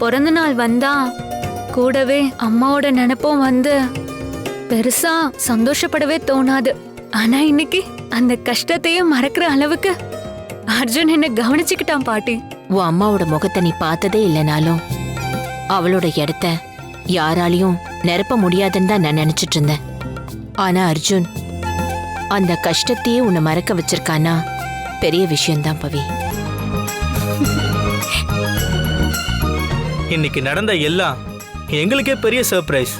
பிறந்த நாள் வந்தா கூடவே அம்மாவோட நினப்பும் வந்து பெருசா சந்தோஷப்படவே தோணாது. ஆனா இன்னைக்கு அந்த கஷ்டத்தையே மறக்கிற அளவுக்கு அர்ஜுன் என்ன கவனிச்சுக்கிட்டான் பாட்டி. உன் அம்மாவோட முகத்தை நீ பார்த்ததே இல்லைனாலும் அவளோட இடத்த யாராலையும் நிரப்ப முடியாதுன்னு தான் நான் நினைச்சிட்டு இருந்தேன். ஆனா அர்ஜுன் அந்த கஷ்டத்தையே உன்னை மறக்க வச்சிருக்கானா பெரிய விஷயம்தான் பவி. இன்னைக்கு நடந்த எல்லாம் எங்களுக்கே பெரிய சர்ப்ரைஸ்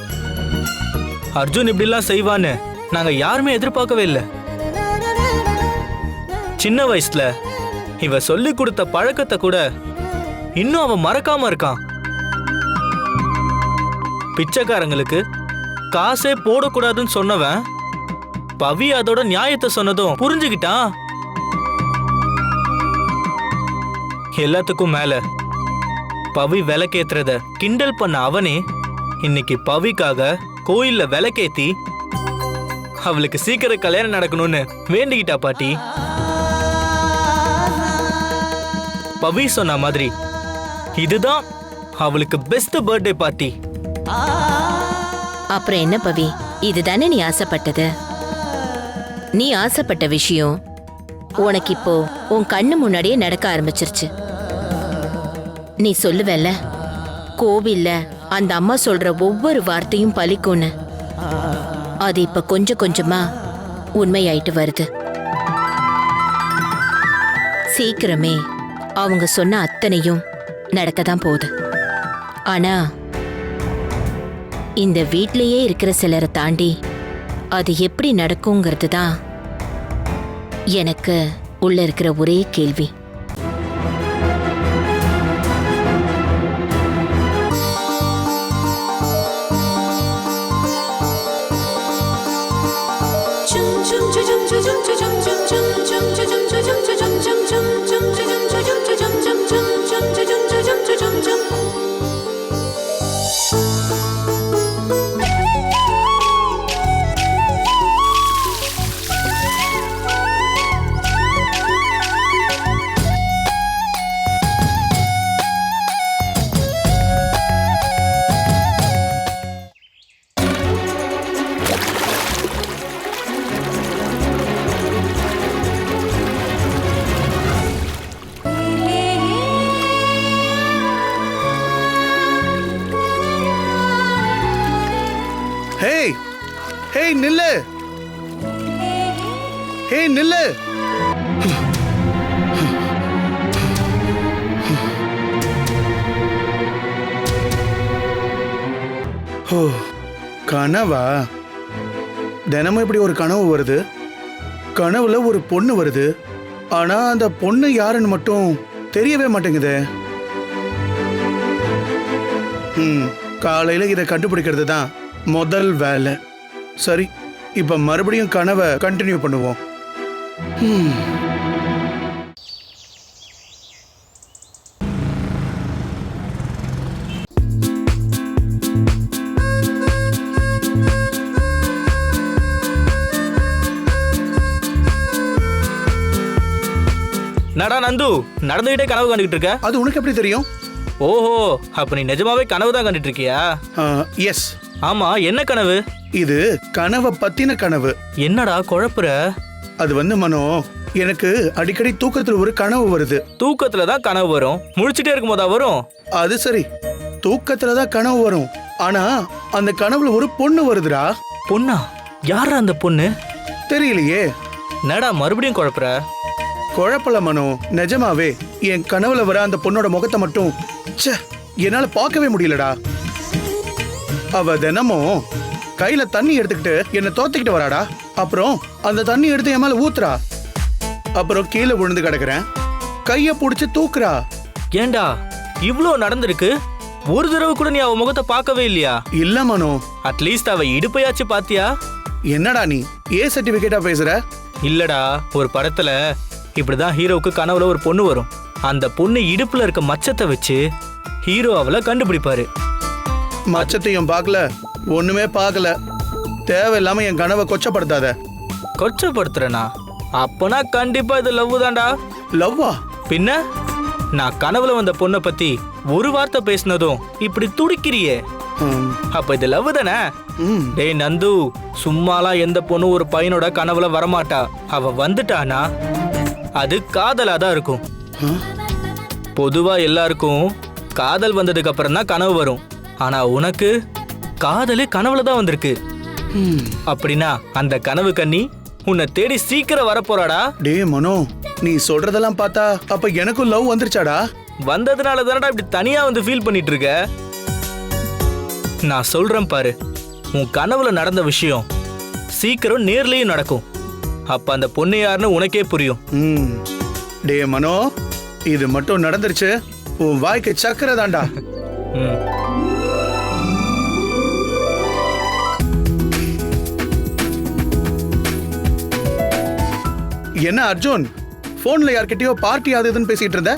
அர்ஜுன் இப்படிலாம் செய்வான்னு நாங்க யாருமே எதிர்பார்க்கவே இல்லை. சின்ன வயசுல இவ சொல்லி கொடுத்த பழக்கத்தை கூட இன்னும் அவன் மறக்காம இருக்கான். பிச்சைக்காரங்களுக்கு காசே போடக்கூடாதுன்னு சொன்னவன் பவி அதோட நியாயத்தை சொன்னதும் புரிஞ்சுக்கிட்டான். எல்லாத்துக்கும் மேலே பவி விளக்கேத்துறத கிண்டல் பண்ண அவனே இன்னைக்கு பவிக்காக கோயில்ல விளக்கேத்தி அவளுக்கு சீக்கிரம் கல்யாணம் நடக்கணும்னு வேண்டிக்கிட்டா பாட்டி. பவி சொன்ன மாதிரி இதுதான் அவளுக்கு பெஸ்ட் பர்த்டே பார்ட்டி அப்புறம் என்ன பவி? இதுதானே நீ ஆசைப்பட்டது? நீ ஆசைப்பட்ட விஷயம் உனக்கு இப்போ உன் கண்ணு முன்னாடியே நடக்க ஆரம்பிச்சிருச்சு. நீ சொல்லுவல கோவில்ல அந்த அம்மா சொல்ற ஒவ்வொரு வார்த்தையும் பலிக்கும்னு. அது இப்ப கொஞ்சம் கொஞ்சமா உண்மையாயிட்டு வருது. சீக்கிரமே அவங்க சொன்ன அத்தனையும் நடக்க தான் போகுது. ஆனா இந்த வீட்லயே இருக்கிற சிலரை தாண்டி அது எப்படி நடக்குங்கிறது தான் எனக்கு உள்ள இருக்கிற ஒரே கேள்வி. நில்லு. ஓ கனவா? தினமும் இப்படி ஒரு கனவு வருது. கனவுல ஒரு பொண்ணு வருது. ஆனா அந்த பொண்ணு யாருன்னு மட்டும் தெரியவே மாட்டேங்குதே. ம் காலையில இதை கண்டுபிடிக்கிறது தான் முதல் வேலை. சரி இப்ப மறுபடியும் கனவை கண்டினியூ பண்ணுவோம். நடா நந்து நடந்துகிட்டே கனவு கண்டுகிட்டு இருக்க? அது உனக்கு எப்படி தெரியும்? ஓஹோ அப்ப நீ நிஜமாவே கனவு தான் கண்டுட்டு இருக்கியா எஸ் ஆமா என்ன கனவு? இது கனவை பத்தின கனவு. என்னடா குழப்புற? அது வந்து மனோ எனக்கு அடிக்கடி தூக்கத்துல ஒரு கனவு வருது. தூக்கத்துல தான் கனவு வரும். முழிச்சிட்டே இருக்கும் போதா வரும்? அது சரி. தூக்கத்துல தான் கனவு வரும். ஆனா அந்த கனவுல ஒரு பொண்ணு வருதுடா. பொண்ணா? யாரா அந்த பொண்ணு? தெரியலையே. என்னடா மறுபடியும் குழப்புற? குழப்பல மனோ நிஜமாவே. என் கனவுல வர அந்த பொண்ணோட முகத்தை மட்டும் ச்சே என்னால பார்க்கவே முடியலடா. அவ தினமும் கையில தண்ணி எடுத்துக்கிட்டு என்னை தோத்திக்கிட்டு வராடா. அப்புறம் அந்த தண்ணி எடுத்து என் மேல ஊத்துறா. அப்புறம் கீழே விழுந்து கிடக்குறேன். கைய புடிச்சு தூக்குறா. ஏண்டா இவ்ளோ நடந்திருக்கு? ஒரு தடவை கூட நீ அவ முகத்தை பார்க்கவே இல்லையா? இல்ல மனோ. அட்லீஸ்ட் அவ இடுப்பையாச்சும் பாத்தியா? என்னடா நீ? ஏ சர்டிபிகேட்டா பேசுற? இல்லடா ஒரு படத்துல இப்படிதான் ஹீரோவுக்கு கனவுல ஒரு பொண்ணு வரும். அந்த பொண்ணு இடுப்புல இருக்க மச்சத்தை வச்சு ஹீரோ அவளை கண்டுபிடிப்பாரு. மச்சத்தையும் பார்க்கல ஒண்ணுமே பார்க்கல. தேவையில்லாம என் கனவை கொச்சப்படுத்தாத. கொச்சப்படுத்துறனா? அப்பனா கண்டிப்பா இது லவ் தான்டா. லவ்வா பின்ன? நான் கனவுல வந்த பொண்ணை பத்தி ஒரு வார்த்தை பேசினதும் இப்படி துடிக்கிறியே. அப்ப இது லவ் தானே. டேய் நந்து சும்மாலாம் எந்த பொண்ணும் ஒரு பையனோட கனவுல வரமாட்டா. அவ வந்துட்டானா? அது காதலா தான் இருக்கும்? பொதுவா எல்லாருக்கும் காதல் வந்ததுக்கு அப்புறம் தான் கனவு வரும். ஆனா உனக்கு காதலே கனவுல தான் வந்திருக்கு. அப்படின்னா அந்த கனவு கண்ணி உன்னை தேடி சீக்கிரம் வரப்போறாடா. டேய் மனோ நீ சொல்றதெல்லாம் பார்த்தா அப்ப எனக்கும் லவ் வந்துருச்சாடா? வந்ததுனால தானடா இப்படி தனியா வந்து ஃபீல் பண்ணிட்டு இருக்க? நான் சொல்றேன் பாரு உன் கனவுல நடந்த விஷயம் சீக்கிரம் நேர்லயும் நடக்கும். அப்ப அந்த பொண்ணு யாருன்னு உனக்கே புரியும். ம். டேய் மனோ இது மட்டும் நடந்துருச்சு உன் வாய்க்கு சக்கரை தான்டா. ம். என்ன அர்ஜுன்? போன்ல யார்கிட்டயோ பார்ட்டி அது இதுன்னு பேசிட்டு இருந்த?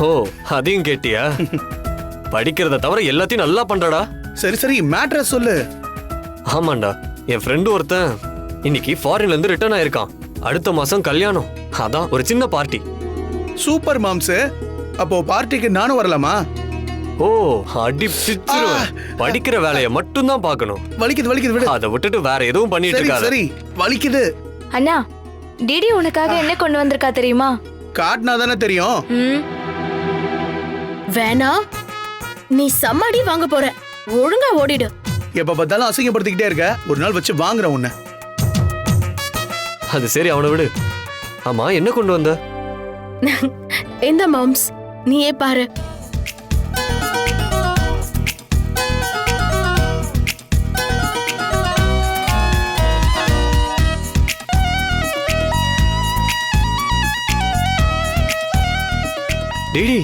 ஓ அதையும் கேட்டியா? படிக்கிறத தவிர எல்லாத்தையும் நல்லா பண்றடா. சரி சரி மேட்ர சொல்லு. ஆமாண்டா என் ஃப்ரெண்டு ஒருத்தன் இன்னைக்கு ஃபாரின்ல இருந்து ரிட்டர்ன் ஆயிருக்கான். அடுத்த மாசம் கல்யாணம். அதான் ஒரு சின்ன பார்ட்டி சூப்பர் மாம்ஸ் அப்போ பார்ட்டிக்கு நானும் வரலாமா? ஓ அடி பிச்சிருவேன். படிக்கிற வேலையை மட்டும்தான் பார்க்கணும். வலிக்குது வலிக்குது விடு. அதை விட்டுட்டு வேற எதுவும் பண்ணிட்டு இருக்காத. சரி வலிக்குது. அண்ணா டிடி உனக்காக என்ன கொண்டு வந்திருக்கா தெரியுமா? காட்டினா தானே தெரியும். ம். வேணா நீ சம்மாடி வாங்க போற. ஒழுங்கா ஓடிடு. எப்ப பார்த்தாலும் அசிங்கப்படுத்திக்கிட்டே இருக்க. ஒரு நாள் வச்சு வாங்குறேன் உன்னை. அது சரி அவனை விடு. ஆமா என்ன கொண்டு வந்த? இந்த மாம்ஸ் நீயே பாரு. டேடி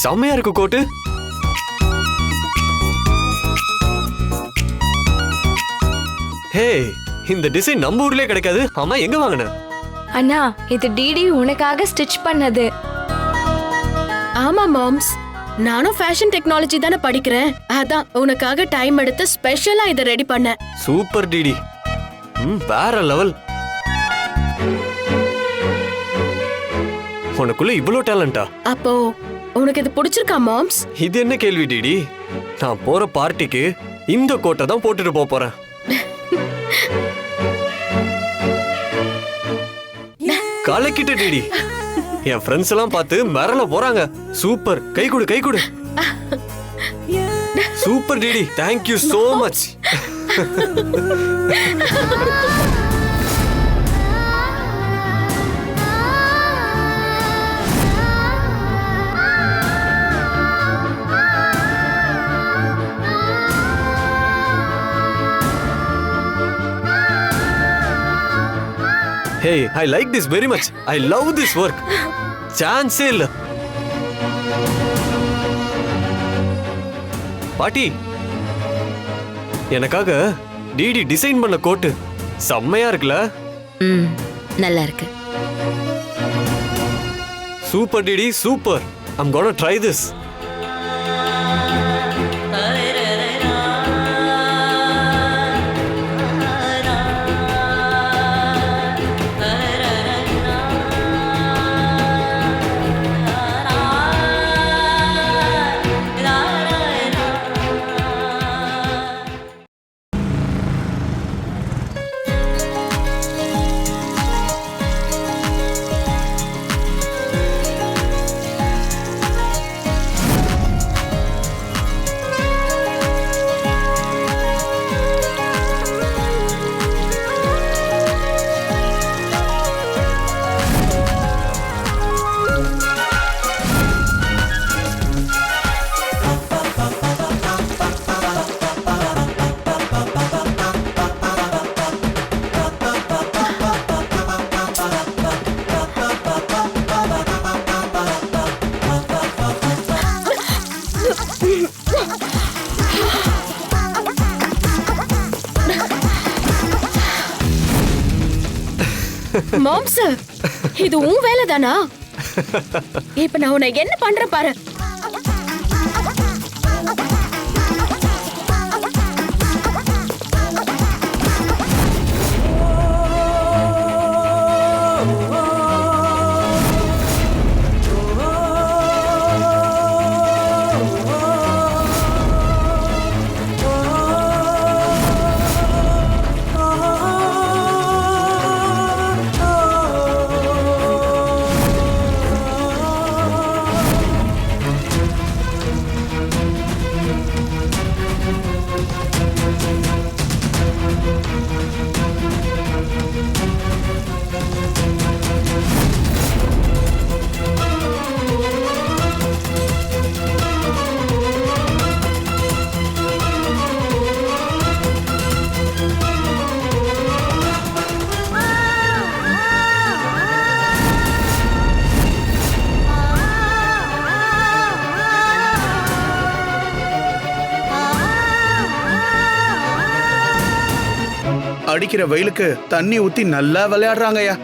செம்மையா இருக்கு கோட்டு. ஹே இந்த டிசைன் நம்ம ஊர்லயே கிடைக்காது. ஆமா எங்க வாங்கின? அண்ணா இது டிடி உனக்காக ஸ்டிச் பண்ணது. ஆமா மாம்ஸ். நானும் ஃபேஷன் டெக்னாலஜி தானே படிக்கிறேன். அதான் உனக்காக டைம் எடுத்து ஸ்பெஷலா இதை ரெடி பண்ணேன். Super DD. ம் வேற லெவல் உனக்குள்ள இவ்வளோ டேலண்டா அப்போ உனக்கு இது பிடிச்சிருக்கா மாம்ஸ்? இது என்ன கேள்வி டிடி நான் போற பார்ட்டிக்கு இந்த கோட்டை தான் போட்டுட்டு போப் போறேன். கலக்கிட்ட டிடி என் ஃப்ரெண்ட்ஸ் எல்லாம் பார்த்து மிரள போறாங்க. சூப்பர். கை கொடு கை கொடு. Super DD thank you so much hey I like this very much I love this work சான்ஸே இல்ல. பாட்டி எனக்காக டிடி டிசைன் பண்ண கோட்டு செம்மையா இருக்குல்ல? ம் நல்லா இருக்கு. Super DD super I'm gonna try this மாம்ச இது உன் வேலை தானா இப்ப நான் உன்னை என்ன பண்றேன் பாரு. அடிக்கிற வெயிலுக்கு தண்ணி ஊத்தி நல்லா விளையாடுறாங்கய்யா.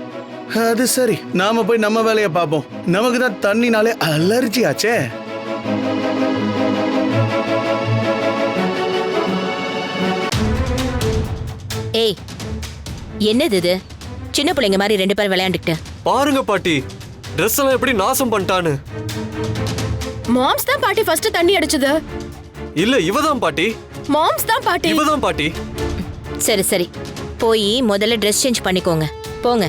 அது சரி நாம போய் நம்ம வேலையை பார்ப்போம். நமக்கு தான் தண்ணினாலே அலர்ஜி ஆச்சே. ஏய் என்னது இது? சின்ன பிள்ளைங்க மாதிரி ரெண்டு பேரும் விளையாண்டுக்கிட்டு. பாருங்க பாட்டி ட்ரெஸ் எல்லாம் எப்படி நாசம் பண்ணிட்டான்னு. மாம்ஸ் தான் பாட்டி ஃபர்ஸ்ட் தண்ணி அடிச்சது. இல்ல இவதான் பாட்டி. மாம்ஸ் தான் பாட்டி. இவதான் பாட்டி. சரி சரி. போய் முதல்ல ட்ரெஸ் சேஞ்ச் பண்ணிக்கோங்க. போங்க.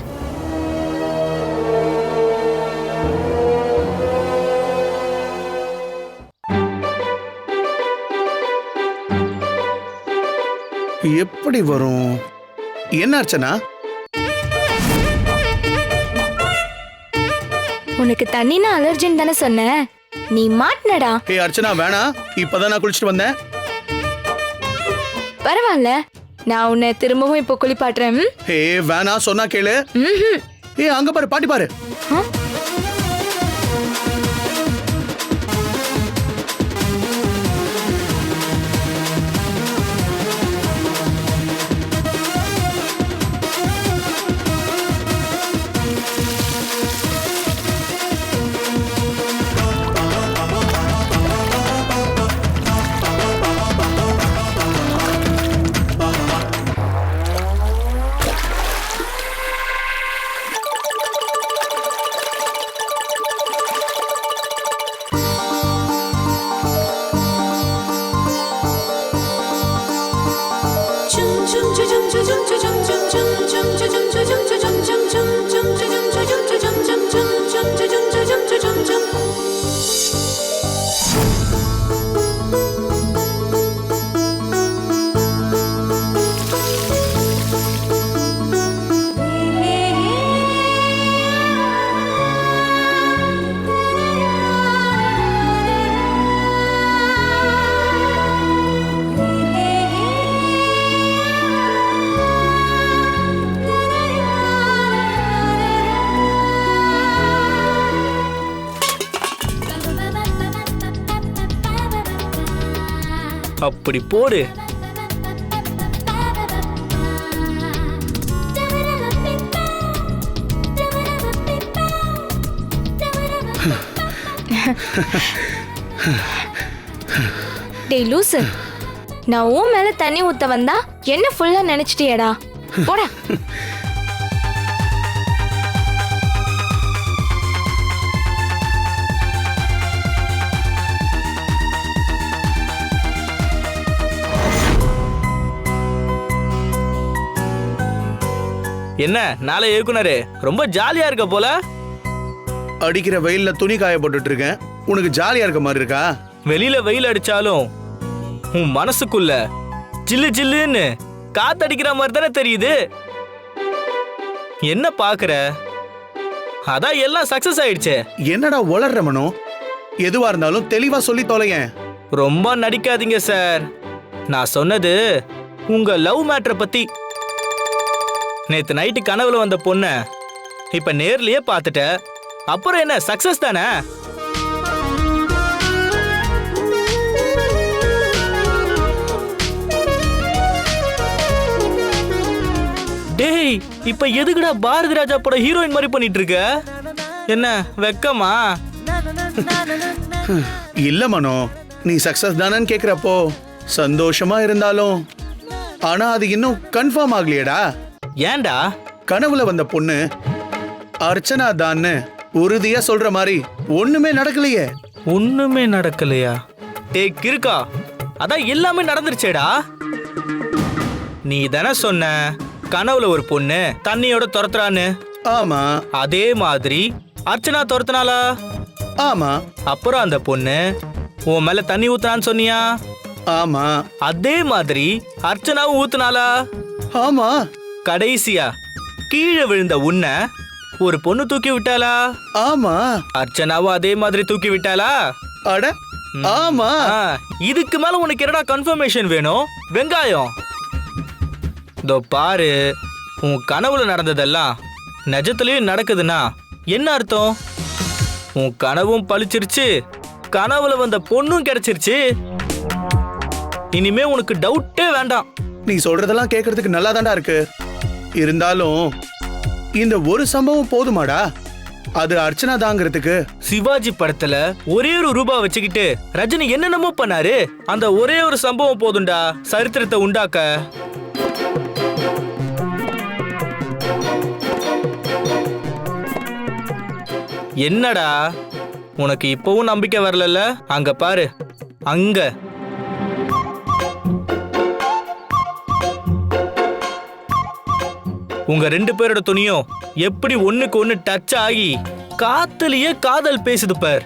எப்படி வரும்? என்ன அர்ச்சனா? உனக்கு தண்ணினா அலர்ஜின்னு தானே சொன்ன? நீ மாட்டினடா ஏ அர்ச்சனா வேணாம். இப்பதான் நான் குளிச்சுட்டு வந்தேன். பரவாயில்ல. நான் உன்னை திரும்பவும் இப்போ குளிப்பாட்டுறேன்? ஏ வேணாம் சொன்னா கேளு. ஏ அங்க பாரு பாட்டி பாரு அப்படி போடு. டேய் லூசு. நான் உன் மேல தண்ணி ஊத்த வந்தா என்ன ஃபுல்லா நினைச்சிட்டியடா? போடா. என்ன நாளை இயக்குனரு ரொம்ப ஜாலியா இருக்க போல? அடிக்கிற வெயில்ல துணி காய போட்டுட்டு இருக்கேன் உனக்கு ஜாலியா இருக்க மாதிரி இருக்கா? வெளியில வெயில் அடிச்சாலும் உன் மனசுக்குள்ள ஜில்லு ஜில்லுன்னு காத்தடிக்கிற மாதிரி தானே தெரியுது? என்ன பாக்குற? அதான் எல்லாம் சக்சஸ் ஆயிடுச்சே. என்னடா உளர்ற மனோ? எதுவா இருந்தாலும் தெளிவா சொல்லி தொலையேன் ரொம்ப நடிக்காதீங்க சார் நான் சொன்னது உங்க லவ் மேட்ரை பத்தி நேத்து நைட்டு கனவுல வந்த பொண்ண இப்ப நேர்லயே பார்த்துட்ட. அப்புறம் என்ன சக்சஸ் தானே? டேய் இப்ப எதுக்குடா பாரதி ராஜா பட ஹீரோயின் மாதிரி பண்ணிட்டு இருக்க என்ன வெக்கமா? இல்ல மனோ நீ சக்சஸ் தானேன்னு கேக்குறப்போ சந்தோஷமா இருந்தாலும் ஆனா அது இன்னும் கன்ஃபார்ம் ஆகலையடா. ஏன்டா? கனவுல வந்த பொண்ணு அர்ச்சனா தான்னு உறுதியா சொல்ற மாதிரி ஒண்ணுமே நடக்கலையே. ஒண்ணுமே நடக்கலையா? டேய் கிறுக்கா அதான் எல்லாமே நடந்துருச்சேடா. நீ தானே சொன்ன கனவுல ஒரு பொண்ணு தண்ணியோட துரத்துறான்னு. ஆமா. அதே மாதிரி அர்ச்சனா துரத்துனாளா? ஆமா. அப்புறம் அந்த பொண்ணு உன் மேல தண்ணி ஊத்துனான்னு சொன்னியா? ஆமா. அதே மாதிரி அர்ச்சனாவும் ஊத்துனாளா? ஆமா. கடைசியா கீழே விழுந்த உன்னை ஒரு பொண்ணு தூக்கி விட்டாளா? ஆமா. அர்ச்சனாவும் அதே மாதிரி தூக்கி விட்டாளா? அட ஆமா. இதுக்கு மேல உனக்கு என்னடா கன்ஃபர்மேஷன் வேணும்? வெங்காயம். இதோ பாரு உன் கனவுல நடந்ததெல்லாம் நிஜத்துலயும் நடக்குதுன்னா என்ன அர்த்தம்? உன் கனவும் பளிச்சிருச்சு கனவுல வந்த பொண்ணும் கிடைச்சிருச்சு. இனிமே உனக்கு டவுட்டே வேண்டாம். நீ சொல்றதெல்லாம் கேட்கறதுக்கு நல்லா இருக்கு. இருந்தாலும் இந்த ஒரு சம்பவம் போதுமாடா. அது அர்ச்சனா தாங்கிறதுக்கு சிவாஜி படத்துல ஒரே ஒரு ரூபா வச்சுக்கிட்டு ரஜினி என்னென்னமோ பண்ணாரு. அந்த ஒரே ஒரு சம்பவம் போதும்டா. சரித்திரத்தை உண்டாக்க. என்னடா? உனக்கு இப்பவும் நம்பிக்கை வரலல்ல? அங்க பாரு. அங்க. உங்க ரெண்டு பேரோட துணியும் எப்படி ஒண்ணுக்கு ஒண்ணு டச் ஆகி காத்துலயே காதல் பேசுது பார்.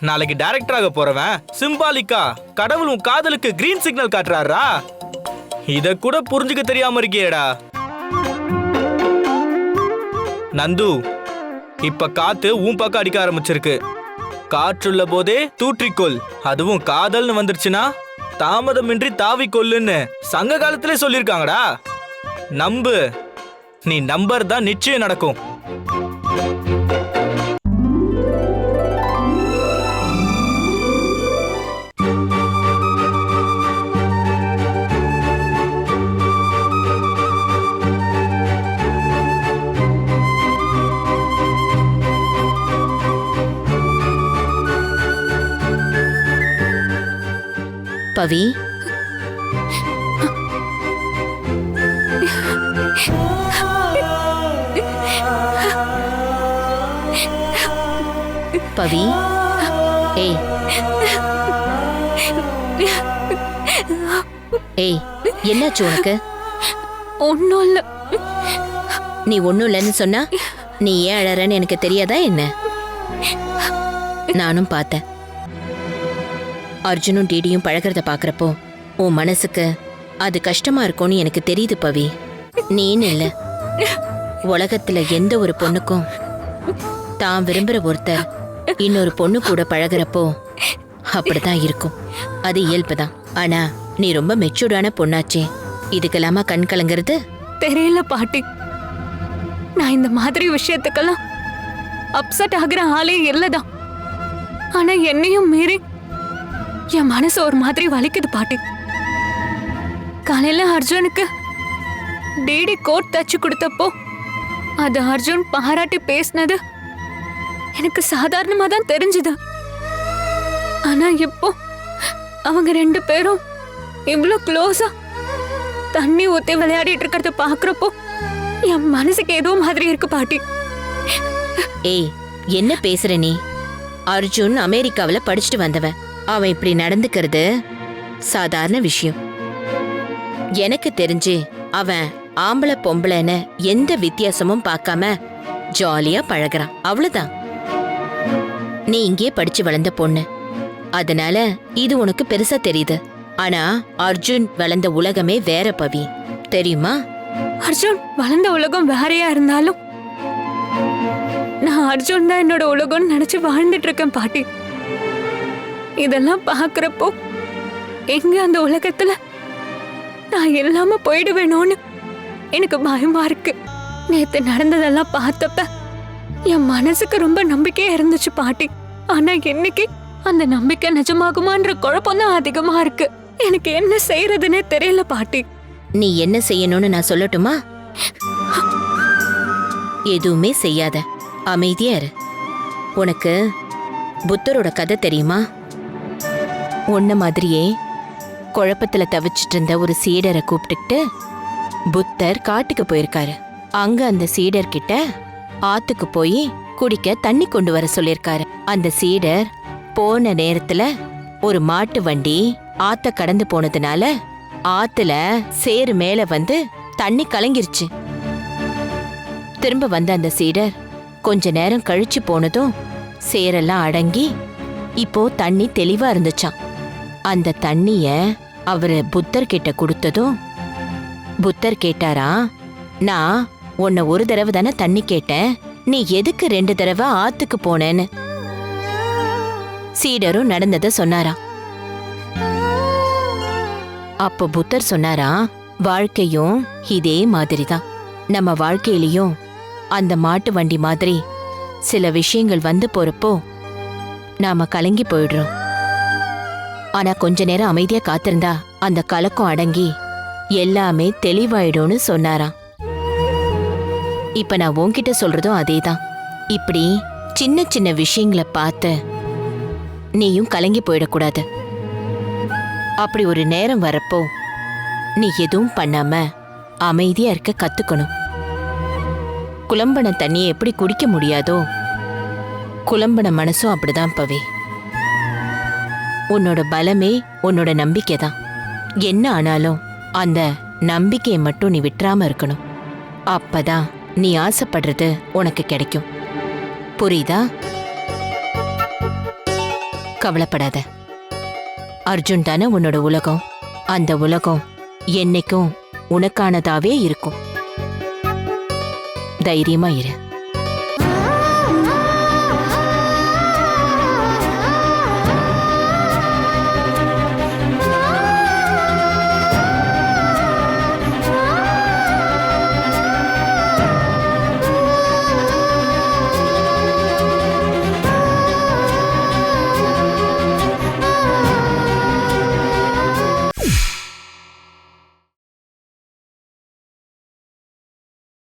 நாளைக்கு டைரக்டராக போறவன் சிம்பாலிக்கா கடவுள் உன் காதலுக்கு கிரீன் சிக்னல் காட்டுறாரா? இத கூட புரிஞ்சுக்க தெரியாம இருக்கியேடா. நந்து இப்ப காத்து உன் பக்கம் அடிக்க ஆரம்பிச்சிருக்கு. காற்றுள்ள போதே தூற்றிக்கொள். அதுவும் காதல்னு வந்துருச்சுன்னா தாமதமின்றி தாவி கொல்லுன்னு சங்க காலத்திலே சொல்லியிருக்காங்கடா. நம்பு. நீ நம்பர் தான் நிச்சயம் நடக்கும். பவி. பவி. ஏய். ஏய் என்னாச்சு உனக்கு? ஒன்றும் இல்லை நீ ஒண்ணும் இல்லைன்னு சொன்னா நீ ஏன் அழறன்னு எனக்கு தெரியாதா என்ன? நானும் பார்த்தேன். அர்ஜுனும் டிடியும் பழகிறத பாக்குறப்போ உன் மனசுக்கு அது கஷ்டமா இருக்கும்னு எனக்கு தெரியுது பவி. நீன்னு இல்ல. உலகத்துல எந்த ஒரு பொண்ணுக்கும் தான் விரும்புற ஒருத்தர் இன்னொரு பொண்ணு கூட பழகுறப்போ அப்படிதான் இருக்கும். அது இயல்புதான் ஆனா நீ ரொம்ப மெச்சூர்டான பொண்ணாச்சே. இதுக்கெல்லாமா கண் கலங்குறது? தெரியல பாட்டி. நான் இந்த மாதிரி விஷயத்துக்கெல்லாம் அப்செட் ஆகிற ஆளே இல்லதான். ஆனா என்னையும் மீறி என் மனசு ஒரு மாதிரி வலிக்குது பாட்டி. காலையில அர்ஜுனுக்கு டிடி கோட் தச்சு கொடுத்தப்போ அது அர்ஜுன் பாராட்டி பேசினது எனக்கு சாதாரணமா தான் தெரிஞ்சுது. ஆனா இப்போ அவங்க ரெண்டு பேரும் இவ்வளோ க்ளோஸா தண்ணி ஊத்தி விளையாடிட்டு இருக்கிறத பாக்குறப்போ என் மனசுக்கு ஏதோ மாதிரி இருக்கு பாட்டி. ஏய் என்ன பேசுற நீ? அர்ஜுன் அமெரிக்காவில் படிச்சுட்டு வந்தவன். அவன் இப்படி நடந்துக்கிறது சாதாரண விஷயம். எனக்கு தெரிஞ்சு அவன் ஆம்பளை பொம்பளைன்னு எந்த வித்தியாசமும் பார்க்காம ஜாலியா பழகுறான். அவ்வளவுதான். நீ இங்கே படிச்சு வளர்ந்த பொண்ணு. அதனால இது உனக்கு பெருசா தெரியுது. ஆனா அர்ஜுன் வளர்ந்த உலகமே வேற பவி. தெரியுமா? அர்ஜுன் வளர்ந்த உலகம் வேறையா இருந்தாலும் நான் அர்ஜுன் தான் என்னோட உலகம்னு நினைச்சு வாழ்ந்துட்டு இருக்கேன் பாட்டி. இதெல்லாம் பாக்குறப்போ எங்க அந்த உலகத்துல நான் இல்லாம போயிடுவேணும்னு எனக்கு பயமா இருக்கு. நேத்து நடந்ததெல்லாம் பார்த்தப்ப என் மனசுக்கு ரொம்ப நம்பிக்கையா இருந்துச்சு பாட்டி. ஆனா இன்னைக்கு அந்த நம்பிக்கை நிஜமாகுமான்ற குழப்பம் தான் அதிகமா இருக்கு. எனக்கு என்ன செய்யறதுன்னே தெரியல பாட்டி. நீ என்ன செய்யணும்னு நான் சொல்லட்டுமா? எதுவுமே செய்யாத. அமைதியா இரு. உனக்கு புத்தரோட கதை தெரியுமா? உன்ன மாதிரியே குழப்பத்துல தவிச்சிட்டு இருந்த ஒரு சீடரை கூப்பிட்டுக்கிட்டு புத்தர் காட்டுக்கு போயிருக்காரு. அங்க அந்த சீடர் கிட்ட ஆத்துக்கு போய் குடிக்க தண்ணி கொண்டு வர சொல்லிருக்காரு அந்த சீடர் போன நேரத்துல ஒரு மாட்டு வண்டி ஆத்த கடந்து போனதுனால ஆத்துல சேரு மேல வந்து தண்ணி கலங்கிருச்சு. திரும்ப வந்த அந்த சீடர் கொஞ்ச நேரம் கழிச்சு போனதும் சேரெல்லாம் அடங்கி இப்போ தண்ணி தெளிவா இருந்துச்சாம். அந்த தண்ணிய அவரு புத்தர் கிட்ட கொடுத்ததும் புத்தர் கேட்டாரா நான் உன்னை ஒரு தடவை தானே தண்ணி கேட்டேன் நீ எதுக்கு ரெண்டு தடவை ஆத்துக்கு போனேன்னு? சீடரும் நடந்ததை சொன்னாரா. அப்போ புத்தர் சொன்னாரா வாழ்க்கையும் இதே மாதிரி தான் நம்ம வாழ்க்கையிலையும் அந்த மாட்டு வண்டி மாதிரி சில விஷயங்கள் வந்து போறப்போ நாம கலங்கி போயிடுறோம். ஆனா கொஞ்ச நேரம் அமைதியா காத்திருந்தா அந்த கலக்கம் அடங்கி எல்லாமே தெளிவாயிடும்னு சொன்னாராம். இப்ப நான் உன்கிட்ட சொல்றதும் அதேதான். இப்படி சின்ன சின்ன விஷயங்களை பார்த்து நீயும் கலங்கி போயிடக்கூடாது. அப்படி ஒரு நேரம் வரப்போ நீ எதுவும் பண்ணாம அமைதியா இருக்க கத்துக்கணும். குழம்பன தண்ணியை எப்படி குடிக்க முடியாதோ குழம்பன மனசும் அப்படிதான் பவி. உன்னோட பலமே உன்னோட நம்பிக்கை தான் என்ன ஆனாலும் அந்த நம்பிக்கையை மட்டும் நீ விட்டுறாம இருக்கணும். அப்பதான் நீ ஆசைப்படுறது உனக்கு கிடைக்கும். புரியுதா? கவலைப்படாத. அர்ஜுன் தானே உன்னோட உலகம். அந்த உலகம் என்னைக்கும் உனக்கானதாவே இருக்கும். தைரியமா இரு.